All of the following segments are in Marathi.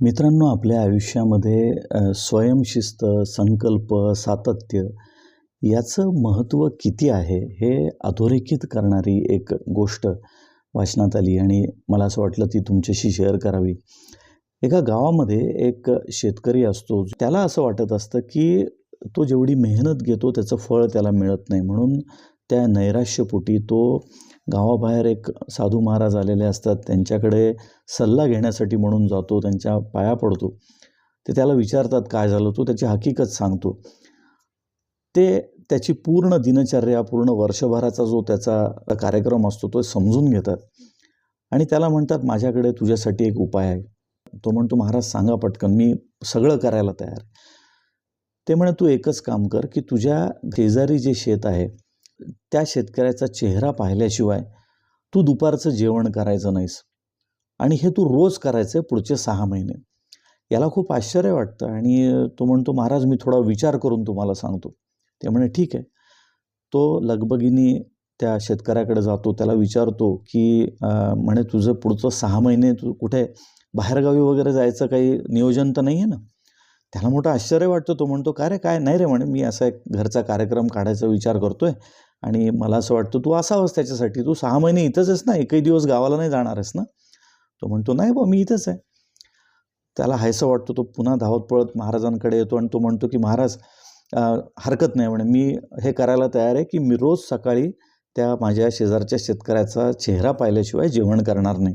मित्रांनो आपल्या आयुष्यामध्ये स्वयंशिस्त संकल्प सातत्य याचं महत्त्व किती आहे हे अधोरेखित करणारी एक गोष्ट वाचनात आली आणि मला असं वाटलं ती तुमच्याशी शेअर करावी. एका गावामध्ये एक शेतकरी असतो त्याला असं वाटत असतं की तो जेवढी मेहनत घेतो त्याचं फळ त्याला मिळत नाही. म्हणून त्या नैराश्यपोटी तो गावाबाहेर एक साधू महाराज आलेले असतात. त्यांच्याकडे सल्ला घेण्यासाठी म्हणून जातो त्यांच्या पाया पडतो. ते त्याला विचारतात काय झालं तो त्याची हकीकत सांगतो. ते त्याची पूर्ण दिनचर्या पूर्ण वर्षभराचा जो त्याचा कार्यक्रम असतो तो समजून घेतात. आणि त्याला म्हणतात माझ्याकडे तुझ्यासाठी एक उपाय आहे. तो म्हणतो महाराज सांगा पटकन मी सगळं करायला तयार ते म्हणे तू एकच काम कर की तुझ्या शेजारी जे शेत आहे त्या शेतकऱ्याचा चेहरा पाहिल्याशिवाय तू दुपारचं जेवण करायचं नाहीस. आणि हे तू रोज करायचं आहे पुढचे सहा महिने. याला खूप आश्चर्य वाटतं आणि तो म्हणतो महाराज मी थोडा विचार करून तुम्हाला सांगतो. ते म्हणे ठीक आहे. तो लगबगीने त्या शेतकऱ्याकडे जातो त्याला विचारतो की म्हणे तुझं पुढचं सहा महिने तू कुठे बाहेरगावी वगैरे जायचं काही नियोजन तर नाही आहे ना? त्याला मोठं आश्चर्य वाटतं तो म्हणतो का रे काय नाही रे म्हणे मी असा एक घरचा कार्यक्रम काढायचा विचार करतोय. आणि मला असं वाटतं तू असावंस त्याच्यासाठी. तू सहा महिने इथंच आहेस ना. एकही दिवस गावाला नाही जाणार आहेस ना. तो म्हणतो नाही बा मी इथंच आहे. त्याला हायसं वाटतो तो पुन्हा धावत पळत महाराजांकडे येतो आणि तो म्हणतो की महाराज हरकत नाही म्हणे. मी हे करायला तयार आहे की मी रोज सकाळी त्या माझ्या शेजारच्या शेतकऱ्याचा चेहरा पाहिल्याशिवाय जेवण करणार नाही.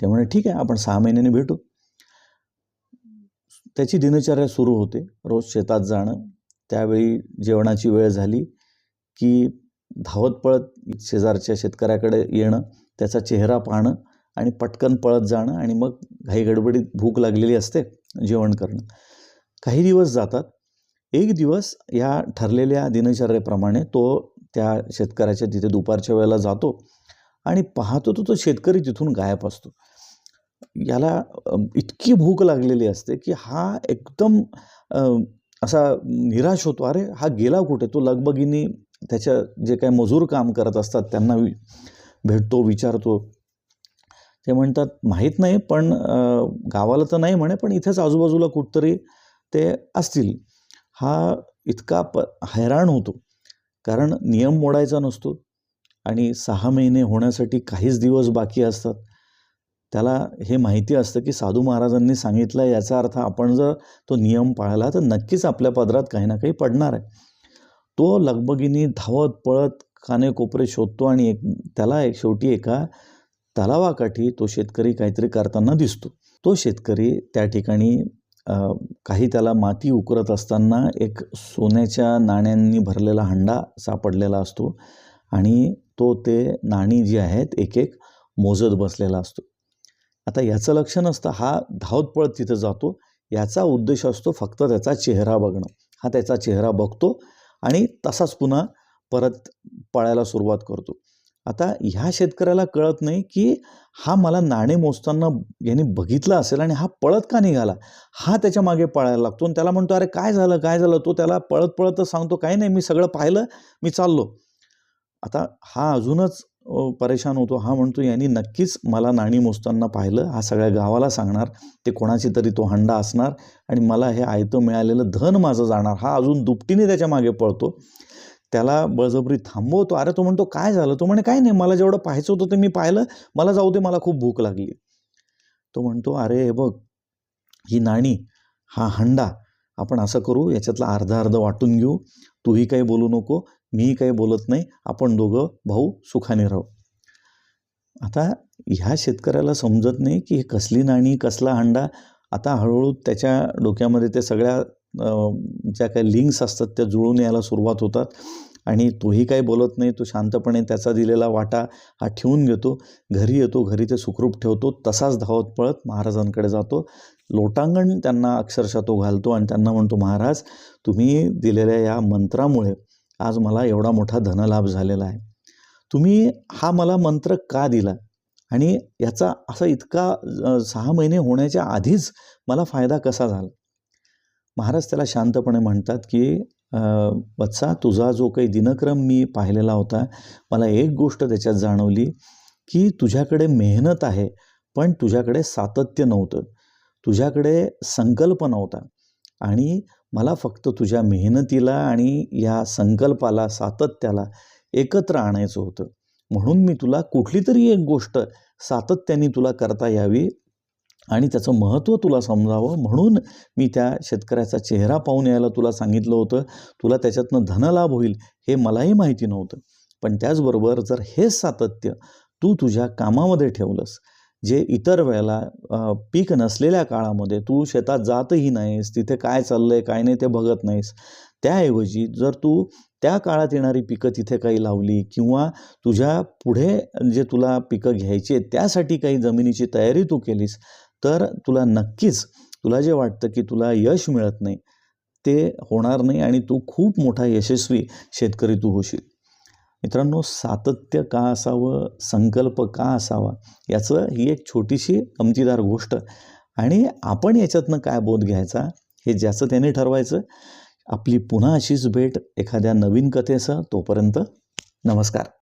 ते म्हणे ठीक आहे आपण सहा महिन्याने भेटू. त्याची दिनचर्या सुरू होते. रोज शेतात जाणं. त्यावेळी जेवणाची वेळ झाली. की धावत पळत शेजारच्या शेतकऱ्याकडे येणं त्याचा चेहरा पाहणं आणि पटकन पळत जाणं आणि मग घाई गडबडीत भूक लागलेली असते जेवण करणं. काही दिवस जातात. एक दिवस या ठरलेल्या दिनचर्येप्रमाणे तो त्या शेतकऱ्याच्या तिथे दुपारच्या वेळेला जातो आणि पाहतो तो तो शेतकरी तिथून गायब असतो. याला इतकी भूक लागलेली असते की हा एकदम असा निराश होतो. अरे हा गेला कुठे? तो लगबगीने त्याच्या जे काही मजूर काम करत असतात त्यांना वि भेटतो विचारतो. ते म्हणतात माहीत नाही पण गावाला तर नाही म्हणे पण इथेच आजूबाजूला कुठतरी ते असतील. हा इतका प हैराण होतो. कारण नियम मोडायचा नसतो आणि सहा महिने होण्यासाठी काहीच दिवस बाकी असतात. त्याला हे माहिती असतं की साधू महाराजांनी सांगितलं याचा अर्थ आपण जर तो नियम पाळला तर नक्कीच आपल्या पदरात काही ना काही पडणार आहे. तो लगबगीने धावत पळत कानेकोपरे शोधतो आणि एक त्याला एक शेवटी एका तलावाकाठी तो शेतकरी काहीतरी करताना दिसतो. तो शेतकरी त्या ठिकाणी काही त्याला माती उकरत असताना एक सोन्याच्या नाण्यांनी भरलेला हंडा सापडलेला असतो आणि तो ते नाणी जी आहेत एक एक मोजत बसलेला असतो. आता याचं लक्ष नसतं हा धावत पळत तिथं जातो. याचा उद्देश असतो फक्त त्याचा चेहरा बघणं. हा त्याचा चेहरा बघतो आणि तसाच पुन्हा परत पळायला सुरुवात करतो. आता ह्या शेतकऱ्याला कळत नाही की हा मला नाणे मोजताना याने बघितलं असेल आणि हा पळत का निघाला? हा त्याच्यामागे पळायला लागतो आणि त्याला म्हणतो अरे काय झालं? काय झालं? तो त्याला पळत पळतच सांगतो काही नाही मी सगळं पाहिलं मी चाललो. आता हा अजूनच परेशान होतो. हा म्हणतो यांनी नक्कीच मला नाणी मोजताना पाहिलं. हा सगळ्या गावाला सांगणार. ते कोणाची तरी तो हंडा असणार आणि मला हे आयतं मिळालेलं धन माझं जाणार. हा अजून दुपटीने त्याच्यामागे पळतो. त्याला बळजबरी थांबवतो. अरे तो म्हणतो काय झालं? तो म्हणे काय नाही मला जेवढं पाहायचं होतं ते मी पाहिलं. मला जाऊ दे मला खूप भूक लागली. तो म्हणतो अरे हे बघ ही नाणी हा हंडा आपण असं करू याच्यातला अर्धा अर्ध वाटून घेऊ. तूही काही बोलू नको. मीही काही बोलत नाही आपण दोघं भाऊ सुखाने राहू. आता ह्या शेतकऱ्याला समजत नाही की हे कसली नाणी कसला हंडा आता हळूहळू त्याच्या डोक्यामध्ये ते सगळ्या ज्या काही लिंक्स असतात त्या जुळून यायला सुरुवात होतात. आणि तोही काही बोलत नाही तो शांतपणे त्याचा दिलेला वाटा हा ठेवून घेतो. घरी येतो घरी ते सुखरूप ठेवतो तसाच धावत पळत महाराजांकडे जातो. लोटांगण त्यांना अक्षरशः तो घालतो आणि त्यांना म्हणतो महाराज तुम्ही दिलेल्या या मंत्रामुळे आज मला एवढा मोठा धनलाभ झालेला आहे. तुम्ही हा मला मंत्र का दिला? आणि याचा असा इतका सहा महिने होण्याच्या आधीच मला फायदा कसा झाला? महाराज त्याला शांतपणे म्हणतात की वत्सा तुझा जो काही दिनक्रम मी पाहिलेला होता मला एक गोष्ट त्याच्यात जाणवली की तुझ्याकडे मेहनत आहे पण तुझ्याकडे सातत्य नव्हतं. तुझ्याकडे संकल्प नव्हता. आणि मला फक्त तुझ्या मेहनतीला आणि या संकल्पाला सातत्याला एकत्र आणायचं होतं. म्हणून मी तुला कुठली तरी एक गोष्ट सातत्याने तुला करता यावी आणि त्याचं महत्त्व तुला समजावं. म्हणून मी त्या शेतकऱ्याचा चेहरा पाहून यायला तुला सांगितलं होतं. तुला त्याच्यातनं धनलाभ होईल हे मलाही माहिती नव्हतं. पण त्याचबरोबर जर हे सातत्य तू तुझ्या कामामध्ये ठेवलंस जे इतर वेळेला पीक नसलेल्या काळामध्ये तू शेतात जातही नाहीस तिथे काय चाललं आहे काय नाही ते बघत नाहीस. त्याऐवजी जर तू त्या काळात येणारी पिकं तिथे काही लावली किंवा तुझ्या पुढे जे तुला पिकं घ्यायची आहेत त्यासाठी काही जमिनीची तयारी तू केलीस तर तुला नक्कीच तुला जे वाटतं की तुला यश मिळत नाही ते होणार नाही आणि तू खूप मोठा यशस्वी शेतकरी तू होशील. मित्रांनो सातत्य का असावं? संकल्प का असावा? याचं ही एक छोटीशी गमतीदार गोष्ट. आणि आपण याच्यातनं काय बोध घ्यायचा? हे ज्याचं त्याने ठरवायचं. आपली पुन्हा अशीच भेट एखाद्या नवीन कथेसह तोपर्यंत नमस्कार.